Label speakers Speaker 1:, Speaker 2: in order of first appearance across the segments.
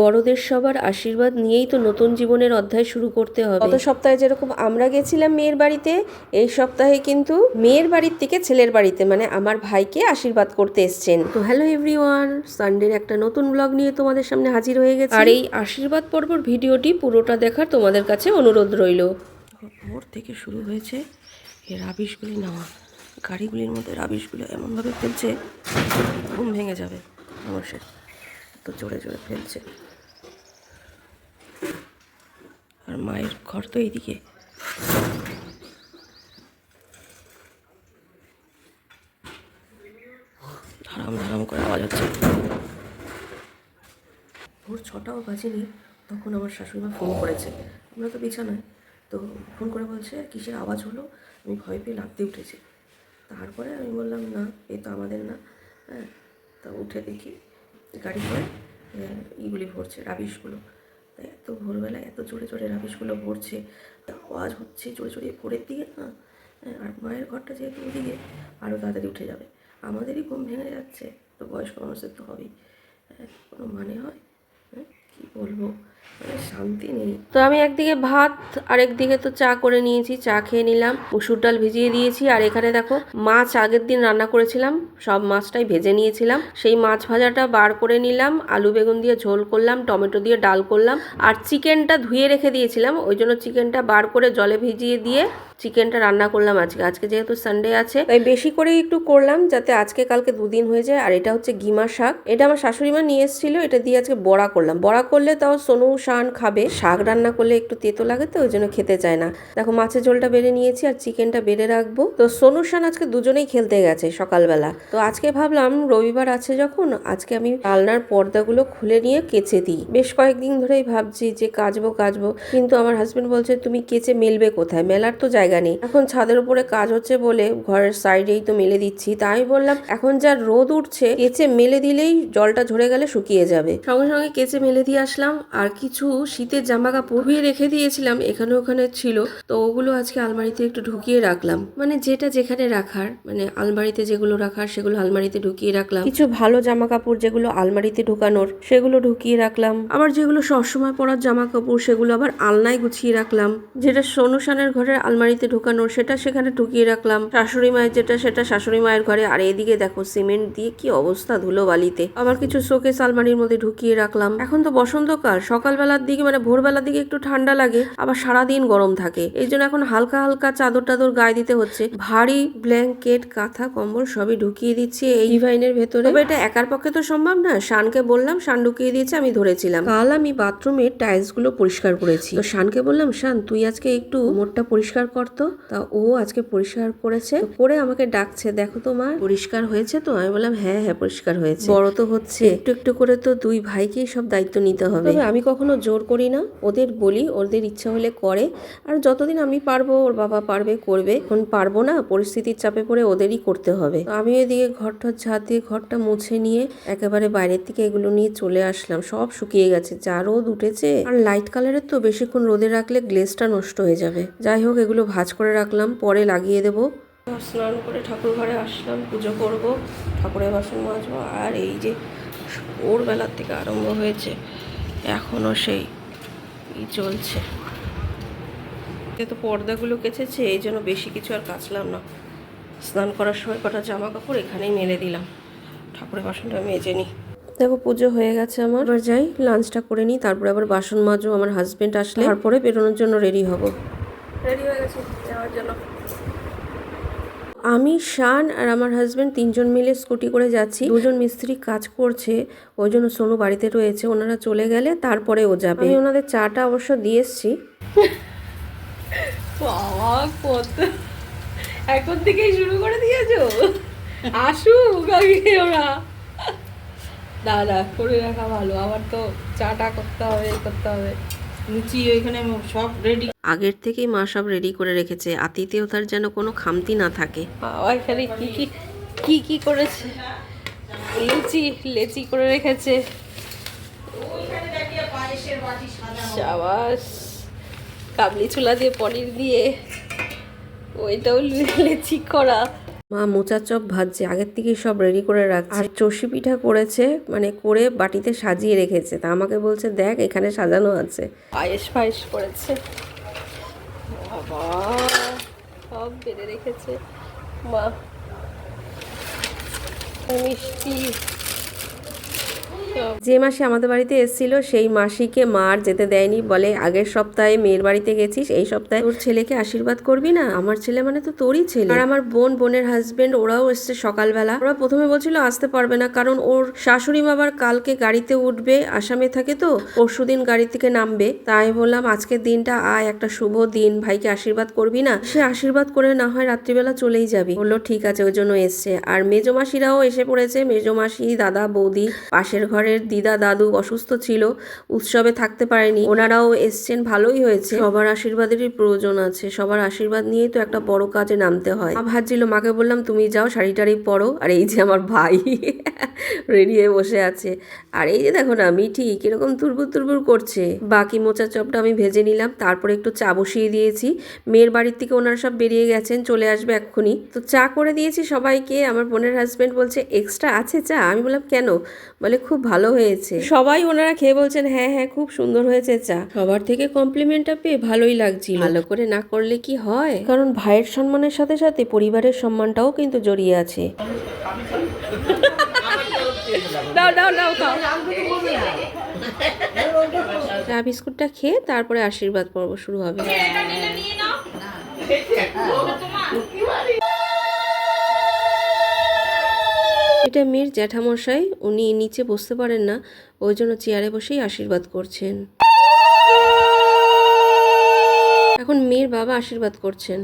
Speaker 1: বড়দের সবার আশীর্বাদ নিয়েই তো নতুন জীবনের অধ্যায় শুরু করতে হবে। গত সপ্তাহে যেরকম আমরা গেছিলাম মেয়ের বাড়িতে এই সপ্তাহে কিন্তু মেয়ের বাড়ির থেকে ছেলের বাড়িতে মানে আমার ভাইকে আশীর্বাদ করতে এসছেন। তো হ্যালো এভরিওয়ান সানডের একটা নতুন ব্লগ নিয়ে তোমাদের সামনে হাজির হয়ে গেছে। আর এই আশীর্বাদ পর্বর ভিডিওটি পুরোটা দেখার তোমাদের কাছে অনুরোধ রইল। ভোর থেকে শুরু হয়েছে এই রাবিশগুলি নেওয়া। গাড়িগুলির মধ্যে রাবিশগুলো এমনভাবে ফেলছে ঘুম ভেঙে যাবে। মানুষের তো জোরে জোরে ফেলছে। আর মায়ের ঘর তো এইদিকে। ধারাম ধারাম করে আওয়াজ হচ্ছে। ভোর ছটাও বাজেনি, তখন আমার শাশুড়িমা ফোন করেছে। আমরা তো বিছানায়। তো ফোন করে বলছে, কিসের আওয়াজ হলো? আমি ভয় পেয়ে লাফতে উঠেছি। তারপরে আমি বললাম, না, এ তো আমাদের না। হ্যাঁ তা উঠে দেখি গাড়ি করে ইগুলি ভরছে রাবিশগুলো। এত ভোরবেলা এত জোরে জোরে রাবিশগুলো ভরছে, তা আওয়াজ হচ্ছে জোরে জোরে ভোরের দিকে না আর মায়ের ঘরটা যেহেতু ওদিকে আরও তাড়াতাড়ি উঠে যাবে। আমাদেরই ঘুম ভেঙে যাচ্ছে, তো বয়স্ক মানুষের তো হবেই। কোনো মানে হয়? হ্যাঁ কী বলব? শান্তি নেই। তো আমি একদিকে ভাত আর একদিকে তো চা করে নিয়েছি, চা খেয়ে নিলাম, মুসুর ডাল ভিজিয়ে দিয়েছি, আর এখানে দেখো মাছ আগের দিন রান্না করেছিলাম, সব মাছটাই ভেজে নিয়েছিলাম। সেই মাছ ভাজাটা বার করে নিলাম, আলু বেগুন দিয়ে ঝোল করলাম, টমেটো দিয়ে ডাল করলাম, আর চিকেনটা ধুয়ে রেখে দিয়েছিলাম, ওই জন্য চিকেনটা বার করে জলে ভিজিয়ে দিয়ে চিকেনটা রান্না করলাম আজকে। আজকে যেহেতু সানডে আছে, তাই বেশি করে একটু করলাম, যাতে আজকে কালকে দুদিন হয়ে যায়, আর এটা হচ্ছে গিমা শাক। এটা আমার শাশুড়ি মা নিয়ে এসেছিল, এটা দিয়ে আজকে বড়া করলাম। বড়া করলে তাও সোনু শান খাবে, শাক রান্না করলে একটু তেতো লাগে তো, ওই জন্য খেতে চায় না। দেখো, মাছের ঝোলটা বেড়ে নিয়েছি আর চিকেনটা বেড়ে রাখব। তো সোনু শান আজকে দুজনেই খেলতে গেছে সকালবেলা। তো আজকে ভাবলাম, রবিবার আছে যখন, আজকে আমি আলনার পর্দাগুলো খুলে নিয়ে কেচে দিই। বেশ কয়েকদিন ধরেই ভাবছি যে কাচবো কাচবো। কিন্তু আমার হাজবেন্ড বলছে, তুমি কেচে মেলবে কোথায়? মেলার তো জায়গা নেই। এখন ছাদের উপরে কাজ হচ্ছে বলে ঘরের সাইডেই তো মেলে দিচ্ছি। তাই বললাম, এখন যা রোদ উঠছে, কেচে মেলে দিলেই জলটা ঝরে গেলে শুকিয়ে যাবে। সঙ্গে সঙ্গে কেচে মেলে দিয়ে আসলাম। আর কিছু শীতের জামা কাপড় ধুয়ে রেখে দিয়েছিলাম, এখানে ওখানে ছিল। তো ওগুলো আজকে আলমারিতে একটু ঢুকিয়ে রাখলাম। মানে যেটা যেখানে রাখার মানে আলমারিতে যেগুলো রাখার সেগুলো আলমারিতে ঢুকিয়ে রাখলাম। কিছু ভালো জামা কাপড় যেগুলো আলমারিতে ঢুকানোর, সেগুলো ঢুকিয়ে রাখলাম। আবার যেগুলো সবসময় পরার জামা কাপড় সেগুলো আবার আলনায় গুছিয়ে রাখলাম। যেটা সোনুশানের ঘরের আলমারিতে ঢুকানোর, সেটা সেখানে ঢুকিয়ে রাখলাম। শাশুড়ি মায়ের যেটা, সেটা শাশুড়ি মায়ের ঘরে। আর এদিকে দেখো, সিমেন্ট দিয়ে কি অবস্থা ধুলো বালিতে আবার কিছু শোকেস আলমারির মধ্যে ঢুকিয়ে রাখলাম। এখন তো বসন্তকাল সকালবেলার দিকে মানে ভোরবেলার দিকে একটু ঠান্ডা লাগে আবার সারাদিন গরম থাকে। এই জন্য এখন হালকা হালকা চাদর টাদর গায়ে দিতে হচ্ছে। ভারী ব্ল্যাঙ্কেট কাঁথা কম্বল সবই ঢুকিয়ে দিচ্ছি এই ডিভাইনের ভেতরে। তবে এটা একার পক্ষে তো সম্ভব না। শানকে বললাম শান ঢুকিয়ে দিয়েছে আমি ধরেছিলাম। কাল আমি বাথরুমের টাইলসগুলো পরিষ্কার করেছি। তো শানকে বললাম শান তুই আজকে একটু মোটটা পরিষ্কার করতো তা। ও আজকে পরিষ্কার করেছে। করে আমাকে ডাকছে দেখো তো মা পরিষ্কার হয়েছে তো? আমি বললাম হ্যাঁ হ্যাঁ পরিষ্কার হয়েছে। বড় তো হচ্ছে। একটু একটু করে তো দুই ভাইকেই সব দায়িত্ব নিতে হবে। আমি কখনো জোর করি না। ওদের বলি, ওদের ইচ্ছা হলে করে। আর যতদিন আমি পারব, ওর বাবা পারবে, করবে। এখন পারব না, পরিস্থিতির চাপে পড়ে ওদেরই করতে হবে। আমি এদিকে ঘরটা ঝাঁট দিয়ে, ঘরটা মুছে নিয়ে একেবারে বাইরের থেকে এগুলো নিয়ে চলে আসলাম। সব শুকিয়ে গেছে, যা রোদ উঠেছে। আর লাইট কালারের তো বেশিক্ষণ রোদে রাখলে গ্লেসটা নষ্ট হয়ে যাবে। যাই হোক, এগুলো ভাঁজ করে রাখলাম, পরে লাগিয়ে দেবো। স্নান করে ঠাকুর ঘরে আসলাম, পুজো করব, ঠাকুরের বাসন মাজবো। আর এই যে ভোরবেলার থেকে আরম্ভ হয়েছে এখনও সেই চলছে। তো পর্দাগুলো কেচেছে এই জন্য বেশি কিছু আর কাচলাম না। স্নান করার সময় কটা জামা কাপড় এখানেই মেলে দিলাম। ঠাকুরের বাসনটা মেজে নিই দেখো পুজো হয়ে গেছে আমার। এবার যাই লাঞ্চটা করে নিই তারপরে আবার বাসন মাজবো আমার হাজব্যান্ড আসলে। তারপরে বেরোনোর জন্য রেডি হব। রেডি হয়ে গেছে যাওয়ার জন্য। আমি, শান আর আমার হাজব্যান্ড তিনজন মিলে স্কুটি করে যাচ্ছি। দুজন মিস্ত্রি কাজ করছে, ওই জন্য সোনু বাড়িতে রয়েছে। ওনারা চলে গেলে তারপরে ও যাবে। আমি ওনাদের চাটা অবশ্য দিয়ে এসছি।
Speaker 2: এখন থেকেই শুরু করে দিয়েছ? আসুক আগে ওরা। না না করে রাখা ভালো। আবার তো চাটা করতে হবে করতে হবে। লুচি ওইখানে সব রেডি
Speaker 1: আগের থেকেই মা সব রেডি করে রেখেছে আতিথেয়তার যেন কোনো খামতি না থাকে।
Speaker 2: বাবা এখানে কি কি কি কি করেছে? লুচি লেচি করে রেখেছে। সাবাস কাবলি ছোলা দিয়ে পনির দিয়ে ওইটাও লেচি করা।
Speaker 1: মা মোচার চপ ভাজছে, আগের থেকেই সব রেডি করে রাখছে। আর চষি পিঠা করেছে মানে করে বাটিতে সাজিয়ে রেখেছে। তা আমাকে বলছে, দেখ, এখানে সাজানো আছে।
Speaker 2: পায়েস পায়েস করেছে। সব বেড়ে রেখেছে। মা, মিষ্টি।
Speaker 1: যে মাসে আমাদের বাড়িতে এসেছিল, সেই মাসিকে মার যেতে দেয়নি, বলে আগের সপ্তাহে মেয়ের বাড়িতে গেছিস, এই সপ্তাহে তোর ছেলেকে আশীর্বাদ করবি না? আমার ছেলে মানে তো তোরই ছেলে। আর আমার বোন, বোনের হাজবেন্ড ওরাও এসছে সকালবেলা। ওরা প্রথমে বলছিল আসতে পারবে না, কারণ ওর শাশুড়ি মা আবার কালকে গাড়িতে উঠবে, আসামে থাকে তো, পরশু দিন গাড়ি থেকে নামবে। তাই বললাম, আজকের দিনটা আয়, একটা শুভ দিন, ভাইকে আশীর্বাদ করবি না? সে আশীর্বাদ করে না হয় রাত্রিবেলা চলেই যাবি। বলল, ঠিক আছে, ওই জন্য এসছে। আর মেজো মাসিরাও এসে পড়েছে। মেজো মাসি, দাদা, বৌদি, পাশের ঘরের দিদা দাদু অসুস্থ ছিল, উৎসবে থাকতে পারেনি। ওনারাও এসছেন, ভালোই হয়েছে। সবার আশীর্বাদেরই প্রয়োজন আছে। সবার আশীর্বাদ নিয়েই তো একটা বড় কাজে নামতে হয়। মা ভাবছিল, মাকে বললাম, তুমি যাও শাড়ি টাড়ি পরো। আর এই যে আমার ভাই রেডি হয়ে বসে আছে। আর এই যে দেখো না মিঠি কীরকম তুরবুর তুরবুর করছে। বাকি মোচার চপটা আমি ভেজে নিলাম, তারপরে একটু চা বসিয়ে দিয়েছি। মেয়ের বাড়ির থেকে ওনারা সব বেরিয়ে গেছেন, চলে আসবে এক্ষুনি। তো চা করে দিয়েছি সবাইকে। আমার বোনের হাজবেন্ড বলছে এক্সট্রা আছে চা? আমি বললাম, কেন? বলে, খুব ভালো হয়েছে। সবাই ওনারা খেয়ে বলছেন হ্যাঁ হ্যাঁ খুব সুন্দর হয়েছে চা। সবার থেকে কমপ্লিমেন্টটা পেয়ে ভালোই লাগছিল। ভালো করে না করলে কি হয়? কারণ ভাইয়ের সম্মানের সাথে সাথে পরিবারের সম্মানটাও কিন্তু জড়িয়ে আছে।
Speaker 2: দাও দাও দাও
Speaker 1: চা বিস্কুটটা খেয়ে তারপরে আশীর্বাদ পর্ব শুরু হবে। এটা মেয়ের জ্যাঠামশাই, উনি নিচে বসতে পারেন না, ওই জন্য চেয়ারে বসেই আশীর্বাদ করছেন। এখন মেয়ের বাবা আশীর্বাদ করছেন।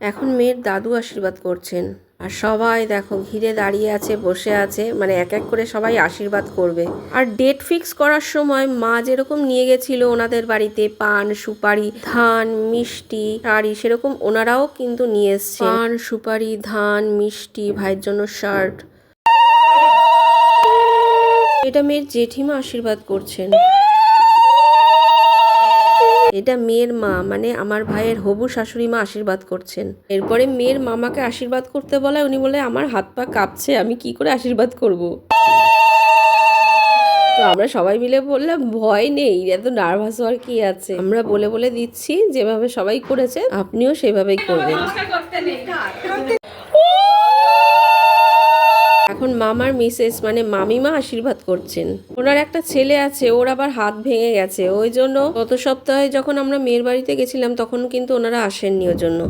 Speaker 1: এখন মেয়ের দাদু আশীর্বাদ করছেন। আর সবাই দেখো, ঘিরে দাঁড়িয়ে আছে, বসে আছে মানে এক এক করে সবাই আশীর্বাদ করবে। আর ডেট ফিক্স করার সময় মা যেরকম নিয়ে গেছিল ওনাদের বাড়িতে, পান, সুপারি, ধান, মিষ্টি, শাড়ি, সেরকম ওনারাও কিন্তু নিয়ে এসছে। পান, সুপারি, ধান, মিষ্টি, ভাইয়ের জন্য শার্ট এটা মেয়ের জেঠিমা আশীর্বাদ করছেন। এটা মেয়ের মা মানে আমার ভাইয়ের হবু শাশুড়ি মা আশীর্বাদ করছেন। এরপরে মেয়ের মামাকে আশীর্বাদ করতে বলায় উনি বলে, আমার হাত পা কাঁপছে, আমি কি করে আশীর্বাদ করব? তো আমরা সবাই মিলে বললাম, ভয় নেই, এত নার্ভাস হওয়ার কি আছে? আমরা বলে বলে দিচ্ছি, যেভাবে সবাই করেছে, আপনিও সেভাবেই করবেন। এখন মামার মিসেস মানে মামিমা আশীর্বাদ করছেন। ওনার একটা ছেলে আছে, ওর আবার হাত ভেঙে গেছে। ওই জন্য গত সপ্তাহে যখন আমরা মেয়ের বাড়িতে গেছিলাম, তখন কিন্তু ওনারা আসেননি ওর জন্য।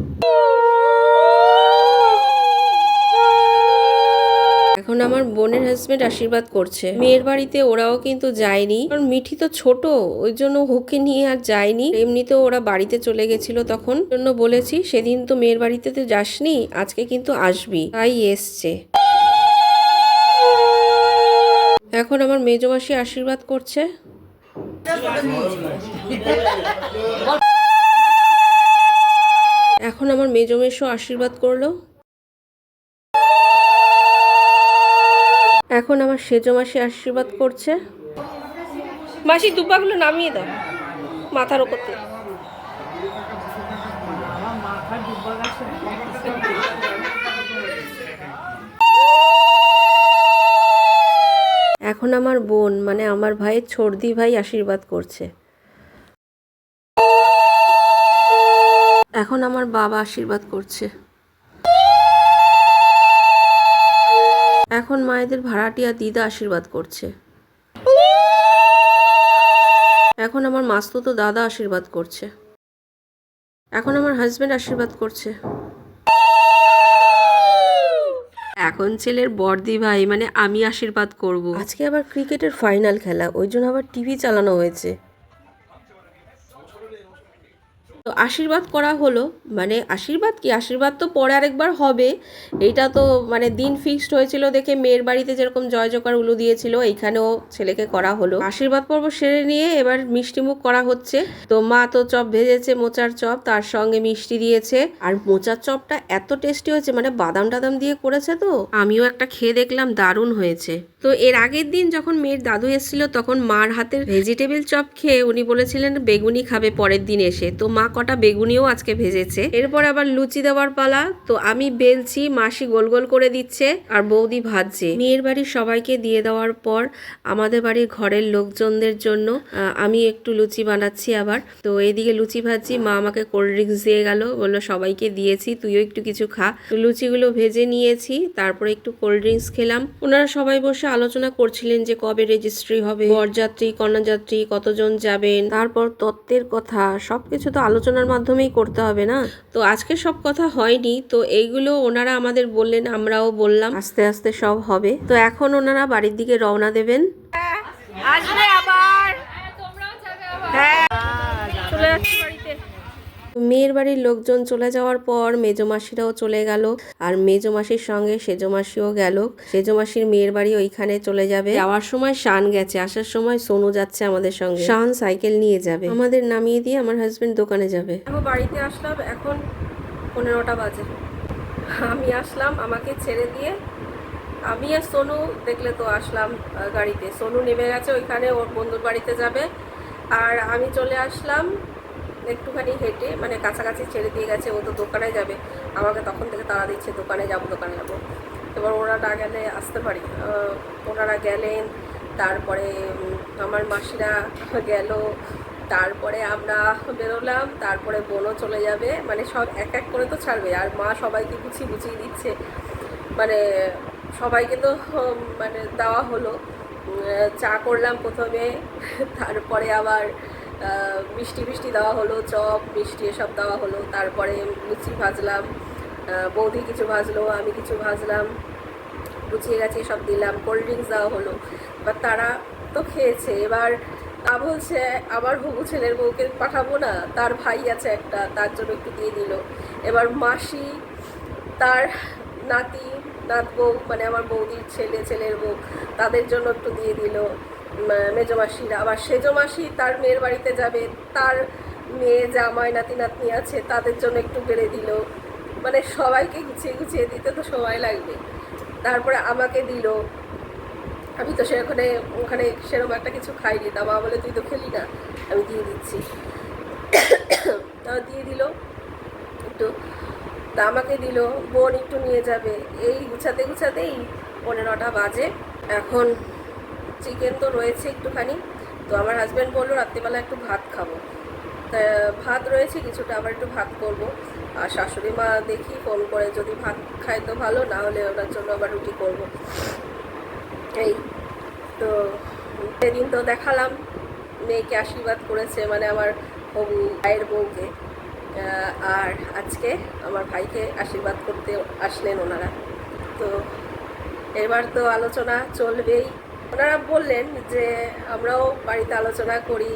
Speaker 1: এখন আমার বোনের হাজবেন্ড আশীর্বাদ করছে। মেয়ের বাড়িতে ওরাও কিন্তু যায়নি। কারণ মিঠি তো ছোট, ওই জন্য ওকে নিয়ে আর যায়নি। এমনিতেও ওরা বাড়িতে চলে গেছিল তখন। জন্য বলেছি, সেদিন তো মেয়ের বাড়িতে তো যাসনি, আজকে কিন্তু আসবি। তাই এসছে। এখন আমার মেজো মাসি আশীর্বাদ করছে? এখন আমার মেজমেশও মেশো আশীর্বাদ করল। এখন আমার সেজমাসি আশীর্বাদ করছে। মাসি দুপাগুলো নামিয়ে দাও। মাথার ওপরতে এখন আমার বোন মানে আমার ভাইয়ের ছর্দি ভাই আশীর্বাদ করছে। এখন আমার বাবা আশীর্বাদ করছে। এখন মায়েদের ভাড়াটিয়া দিদা আশীর্বাদ করছে। এখন আমার মাস্তুতো দাদা আশীর্বাদ করছে। এখন আমার হাজবেন্ড আশীর্বাদ করছে। এখন ছেলের বর্দি ভাই মানে আমি আশীর্বাদ করব। আজকে আবার ক্রিকেটের ফাইনাল খেলা, ওই জন্য আবার টিভি চালানো হয়েছে। তো আশীর্বাদ করা হলো। মানে আশীর্বাদ কি? আশীর্বাদ তো পরে আরেকবার হবে। এইটা তো মানে দিন ফিক্সড হয়েছিল দেখে মেয়ের বাড়িতে যেরকম জয় জকার উলু দিয়েছিল, এইখানেও ছেলেকে করা হলো। আশীর্বাদ পর্ব সেরে নিয়ে এবার মিষ্টিমুখ করা হচ্ছে। তো মা তো চপ ভেজেছে, মোচার চপ, তার সঙ্গে মিষ্টি দিয়েছে। আর মোচার চপটা এত টেস্টি হয়েছে মানে বাদাম টাদাম দিয়ে করেছে তো। আমিও একটা খেয়ে দেখলাম, দারুণ হয়েছে। তো এর আগের দিন যখন মেয়ের দাদু এসেছিল, তখন মার হাতের ভেজিটেবল চপ খেয়ে উনি বলেছিলেন, বেগুনি খাবে পরের দিন এসে। তো মা
Speaker 2: কটা বেগুনিও আজকে ভেজেছে। এরপর আবার লুচি দেওয়ার পালা। তো আমি বেলছি, মাসি গোল গোল করে দিচ্ছে আর বৌদি ভাজছে। মেয়ের বাড়ির সবাইকে দিয়ে দেওয়ার পর আমাদের বাড়ির ঘরের লোকজনদের জন্য আমি একটু লুচি বানাচ্ছি আবার। তো এইদিকে লুচি ভাজছি, মা আমাকে কোল্ড ড্রিঙ্কস দিয়ে গেল, বলল, সবাইকে দিয়েছি, তুইও একটু কিছু খা। তো লুচিগুলো ভেজে নিয়েছি, তারপরে একটু কোল্ড ড্রিঙ্কস খেলাম। ওনারা সবাই বসে আলোচনা করছিলেন যে কবে রেজিস্ট্রি হবে। বরযাত্রী, কন্যাযাত্রী, কতজন যাবেন? তারপর তত্ত্বের কথা, সবকিছু তো আলোচনার মাধ্যমেই করতে হবে না? তো আজকে সব কথা হয়নি তো এইগুলো ওনারা আমাদের বললেন আমরাও বললাম। আস্তে আস্তে সব হবে। তো এখন ওনারা বাড়ির দিকে রওনা দেবেন।
Speaker 3: আসবে আবার। হ্যাঁ।
Speaker 2: চলে বাড়িতে মেয়ের বাড়ির লোকজন চলে যাওয়ার পর মেজো মাসিরাও চলে গেল আর মেজো মাসির সঙ্গে সেজো মাসিও গেল। সেজো মাসির মেয়ের বাড়ি ওইখানে চলে যাবে। যাওয়ার সময় শান গেছে, আসার সময় সোনু যাচ্ছে আমাদের সঙ্গে। শান সাইকেল নিয়ে যাবে। আমাদের নামিয়ে দিয়ে আমার হাজবেন্ড দোকানে যাবে। বাড়িতে আসলাম, এখন পনেরোটা বাজে। আমি আসলাম, আমাকে ছেড়ে দিয়ে আমি আর সোনু দেখলে তো আসলাম গাড়িতে। সোনু নেমে গেছে, ওইখানে ওর বন্ধুর বাড়িতে যাবে। আর আমি চলে আসলাম একটুখানি হেঁটে মানে কাছাকাছি ছেড়ে দিয়ে গেছে, ও তো দোকানে যাবে। আমাকে তখন থেকে তাড়া দিচ্ছে, দোকানে যাব দোকানে যাব। এবার ওরা না গেলে আসতে পারি। ওনারা গেলেন, তারপরে আমার মাসিরা গেল, তারপরে আমরা বেরোলাম, তারপরে বোনও চলে যাবে। মানে সব এক এক করে তো ছাড়বে, আর মা সবাইকে গুছিয়ে গুছিয়ে দিচ্ছে। মানে সবাইকে তো মানে দেওয়া হলো। চা করলাম প্রথমে, তারপরে আবার মিষ্টি মিষ্টি দেওয়া হলো, চপ, মিষ্টি এসব দেওয়া হলো। তারপরে লুচি ভাজলাম বৌদি কিছু ভাজলো, আমি কিছু ভাজলাম, গুছিয়ে গেছে, সব দিলাম কোল্ড ড্রিঙ্কস দেওয়া হলো। এবার তারা তো খেয়েছে। এবার তা বলছে, আমার হবু ছেলের বউকে পাঠাবো না, তার ভাই আছে একটা, তার জন্য একটু দিয়ে দিল। এবার মাসি, তার নাতি নাত বউ মানে আমার বৌদির ছেলে, ছেলের বউ, তাদের জন্য একটু দিয়ে দিল। মেজো মাসিরা আবার সেজো মাসি তার মেয়ের বাড়িতে যাবে, তার মেয়ে, জামাই, নাতি, নাতনি আছে, তাদের জন্য একটু বেড়ে দিল। মানে সবাইকে গুছিয়ে গুছিয়ে দিতে তো সময় লাগবে। তারপরে আমাকে দিল। আমি তো সেখানে, ওখানে সেরকম একটা কিছু খাইনি। তা মা বলে, তুই তো খেলি না। আমি দিয়ে দিচ্ছি। তা দিয়ে দিল একটু। তা আমাকে দিল, বোন একটু নিয়ে যাবে। এই গুছাতে, গুছাতেই পনেরোটা বাজে। এখন চিকেন তো রয়েছে একটুখানি। তো আমার হাজব্যান্ড বলল, রাত্রিবেলা একটু ভাত খাব। তা, ভাত রয়েছে কিছুটা, আবার একটু ভাত করব। আর শাশুড়ি মা দেখি ফোন করে, যদি ভাত খায় তো ভালো, না হলে ওনার জন্য আবার রুটি করব। এই, তো সেদিন তো দেখালাম, মেয়েকে আশীর্বাদ করেছে মানে আমার হবু ভাইয়ের বউকে। আর আজকে আমার ভাইকে আশীর্বাদ করতে আসলেন ওনারা। তো এবার তো আলোচনা চলবেই। ওনারা বললেন যে, আমরাও বাড়িতে আলোচনা করি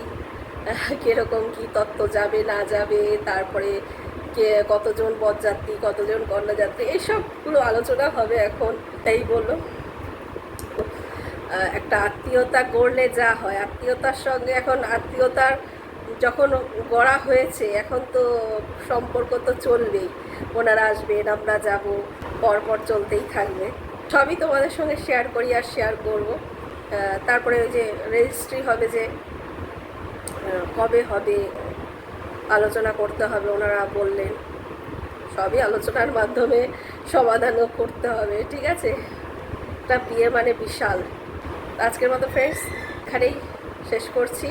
Speaker 2: কীরকম কি তত্ত্ব যাবে, না যাবে, তারপরে কে, কতজন বরযাত্রী, কতজন কন্যাযাত্রী এইসবগুলো আলোচনা হবে এখন। তাই বলল। একটা আত্মীয়তা করলে যা হয়, আত্মীয়তার সঙ্গে এখন আত্মীয়তার যখন গড়া হয়েছে, এখন তো সম্পর্ক তো চলবেই। ওনারা আসবেন, আমরা যাব, পরপর চলতেই থাকবে। সবই তোমাদের সঙ্গে শেয়ার করি আর শেয়ার করব। তারপরে ওই যে রেজিস্ট্রি হবে যে কবে হবে, আলোচনা করতে হবে, ওনারা বললেন। সবই আলোচনার মাধ্যমে সমাধানও করতে হবে, ঠিক আছে? একটা বিয়ে মানে বিশাল। আজকের মতো ফ্রেন্ডস এখানেই শেষ করছি।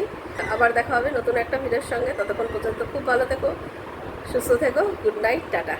Speaker 2: আবার দেখা হবে নতুন একটা ভিডিওর সঙ্গে। ততক্ষণ পর্যন্ত খুব ভালো থেকো, সুস্থ থেকো গুড নাইট টাটা।